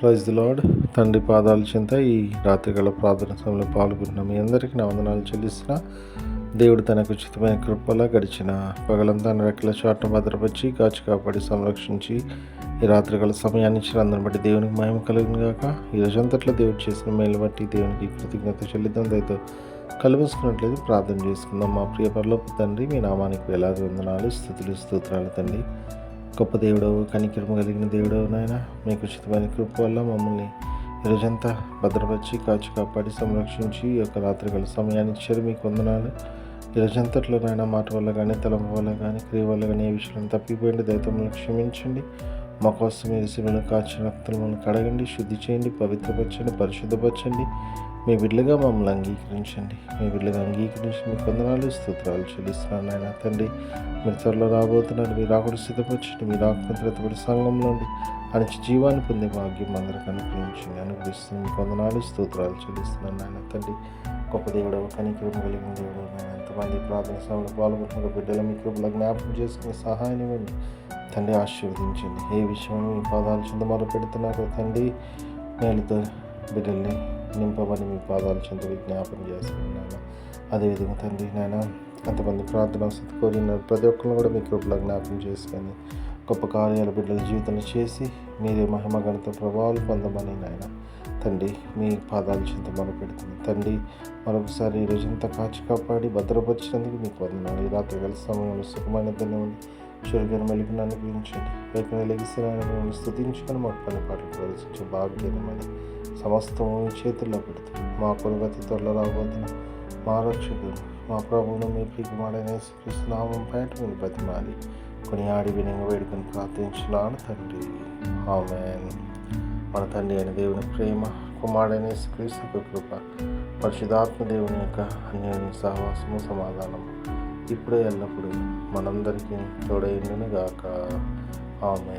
Praise the lord తండ్రి పాదాల చింత ఈ రాత్రికాల ప్రార్థన సమయంలో పాల్గొన్న మీ అందరికీ నా వందనాలు చెల్లిస్తున్న. దేవుడు తనకు ఉచితమైన కృపలా గడిచిన పగలంతా రెక్కల చాటును భద్రపరిచి కాచి కాపాడి సంరక్షించి ఈ రాత్రికాల సమయాన్ని ఇచ్చిన అందరిని బట్టి దేవునికి మహిమ కలిగిన గాక. ఈ రోజంతట్లో దేవుడు చేసిన మేలు బట్టి దేవునికి కృతజ్ఞత చెల్లిద్దాం. దయతో కలుపుసుకున్నట్లేదు ప్రార్థన చేసుకుందాం. మా ప్రియ పరలోపు తండ్రి మీ నామానికి వేలాది వందనాలు స్థుతులు స్తోత్రాలు తండ్రి. గొప్ప దేవుడు కనికిరమ కలిగిన దేవుడు నాయన మీకు ఉచితమైన కృప వల్ల మమ్మల్ని రోజంతా భద్రపరిచి కాచి కాపాడి సంరక్షించి ఈ యొక్క రాత్రికాల సమయాన్ని ఇచ్చారు మీకు వందనాలు. రోజంతట్లో నాయన మాట వల్ల కానీ తలంపు వల్ల కానీ క్రియ వల్ల కానీ ఏ విషయంలో తప్పిపోయింది దైతములను క్షమించండి. మా కోసం మీరు శివులను కాచిన రక్తములను కడగండి శుద్ధి చేయండి పవిత్రపరచండి పరిశుద్ధపరచండి. మీ బిడ్డలుగా మమ్మల్ని అంగీకరించండి. మీ బిడ్డలుగా అంగీకరించి మీ కొందనాలు స్తోత్రాలు చెల్లిస్తున్నాను నాయన తండ్రి. మీరు త్వరలో రాబోతున్నారు. మీరు రాకుండా సిద్ధపరచండి. మీరు ఆత్మత్రతపడి సంఘంలో ఉండి అనిచి జీవాన్ని పొందే భాగ్యం అందరికి అనుగ్రహించింది అనుగ్రహిస్తుంది మీ కొందనాలు స్తోత్రాలు చెల్లిస్తున్నాను నాయన తండ్రి. గొప్ప దేవుడు కనికరం కలిగిన దేవుడు ఎంతమంది ప్రార్థన సమయంలో పాల్గొంటున్న బిడ్డలు మీ కృపలో జ్ఞాపకం చేసుకునే సహాయం ఇవ్వండి. తండ్రి ఆశీర్వదించండి. ఏ విషయం మీ పాదాలు చింత మొదలు పెడుతున్నారో తండ్రి. మేలుతో బిడ్డల్ని నింపమని మీ పాదాలు చెంత విజ్ఞాపన చేస్తున్నాను. అదేవిధంగా తండ్రి నాయన అంతమంది ప్రార్థన వసతి కోరిన ప్రతి ఒక్కరిని కూడా మీ కృపలో జ్ఞాపకం చేసుకొని గొప్ప కార్యాల బిడ్డల జీవితంలో చేసి మీరే మహిమ గణిత ప్రభావాలు పొందమని నాయన. తండ్రి మీ పాదాలు చింత మొదలు పెడుతుంది తండ్రి మరొకసారి ఈ రోజంతా కాచి కాపాడి భద్రపరిచినందుకు మీకు వందనాలు. ఈ రాత్రి కలిసి సమయంలో సుఖమైన దినముంది చురుగైన మెలిపిన అనుగ్రహించండి వైపున లెగిసిన స్థుతించుకొని మాకు పని పాటలు ప్రదర్శించే భాగ్యమని సమస్తము చేతుల్లో పెడుతుంది మా కులగతి త్వరలో రాబోతున్న మా రక్షకుడు మా ప్రభువును మీ ప్రియకుమారైన యేసుక్రీస్తు నామం పేట మీరు బతిమాలి కొన్ని ఆడి వినంగా వేడుకొని ప్రార్థించున్నాను తండ్రి. ఆమెన్. మన తండ్రి అయిన దేవుని ప్రేమ కుమారుడైన క్రీస్తు కృప పరిశుధాత్మ దేవుని యొక్క అన్యోన్య సహవాసము సమాధానం ఇప్పుడే ఎల్లప్పుడూ మనందరికీ తోడైండును గాక ఆమె